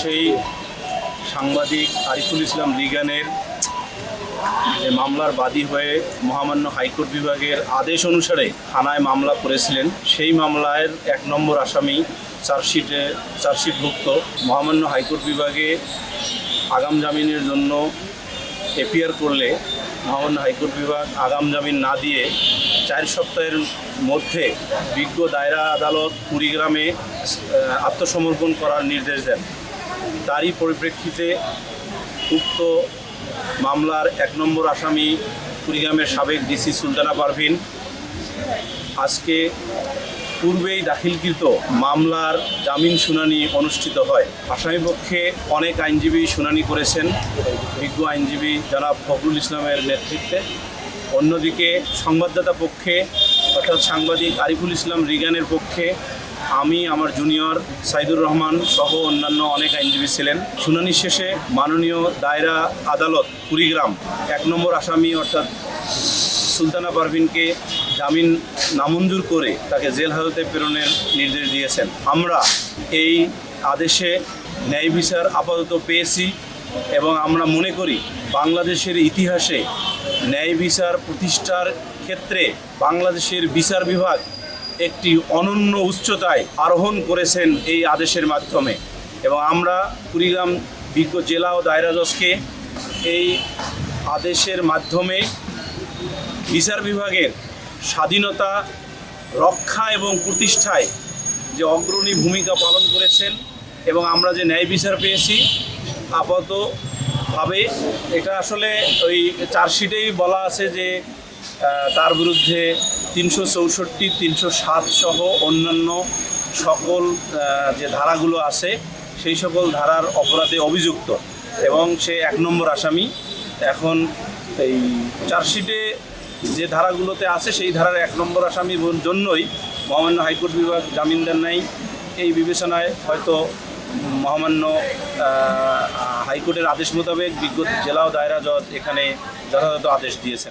সেই সাংবাদিক আরিফুল ইসলাম লিগানের যে মামলার বাদী হয়ে মহামান্য হাইকোর্ট বিভাগের আদেশ অনুসারে থানায় মামলা করেছিলেন, সেই মামলার এক নম্বর আসামি চার্জশিটে, চার্জশিটভুক্ত মহামান্য হাইকোর্ট বিভাগে আগাম জামিনের জন্য এপিয়ার করলে মহামান্য হাইকোর্ট বিভাগ আগাম জামিন না দিয়ে চার সপ্তাহের মধ্যে বিজ্ঞ দায়রা আদালত কুড়িগ্রামে আত্মসমর্পণ করার নির্দেশ দেন। তারই পরিপ্রেক্ষিতে উক্ত মামলার এক নম্বর আসামি কুড়িগ্রামের সাবেক ডিসি সুলতানা পারভিন আজকে পূর্বেই দাখিলকৃত মামলার জামিন শুনানি অনুষ্ঠিত হয়। আসামিপক্ষে অনেক আইনজীবী শুনানি করেছেন। বিজ্ঞ আইনজীবী জনাব ফখরুল ইসলামের নেতৃত্বে। অন্যদিকে সংবাদদাতা পক্ষে অর্থাৎ সাংবাদিক আরিফুল ইসলাম রিগানের পক্ষে আমি, আমার জুনিয়র সাইদুর রহমান সহ অন্যান্য অনেক আইনজীবী ছিলেন। শুনানি শেষে মাননীয় দায়রা আদালত কুড়িগ্রাম, এক নম্বর আসামি অর্থাৎ সুলতানা পারভিনকে জামিন নামঞ্জুর করে তাকে জেল হাজতে প্রেরণের নির্দেশ দিয়েছেন। আমরা এই আদেশে ন্যায় বিচার আপাতত পেয়েছি এবং আমরা মনে করি বাংলাদেশের ইতিহাসে ন্যায় বিচার প্রতিষ্ঠার ক্ষেত্রে বাংলাদেশের বিচার বিভাগ একটি অনন্য উচ্চতায় আরোহণ করেছেন এই আদেশের মাধ্যমে। এবং আমরা কুড়িগ্রাম বিজ্ঞ জেলা ও দায়রা জজকে এই আদেশের মাধ্যমে বিচার বিভাগের স্বাধীনতা, রক্ষা এবং প্রতিষ্ঠায় যে অগ্রণী ভূমিকা পালন করেছেন এবং আমরা যে ন্যায় বিচার পেয়েছি, আপাতভাবে এটা আসলে ওই চার্জশিটেই বলা আছে যে তার বিরুদ্ধে তিনশো চৌষট্টি, তিনশো সাত সহ অন্যান্য সকল যে ধারাগুলো আছে, সেই সকল ধারার অপরাধে অভিযুক্ত এবং সে এক নম্বর আসামি। এখন এই চার্জশিটে যে ধারাগুলোতে আছে, সেই ধারার এক নম্বর আসামির জন্যই মহামান্য হাইকোর্ট বিভাগ জামিন দেন নাই। এই বিবেচনায় হয়তো মহামান্য হাইকোর্টের আদেশ মোতাবেক বিজ্ঞ জেলা দায়রা জজ এখানে যথাযথ আদেশ দিয়েছেন।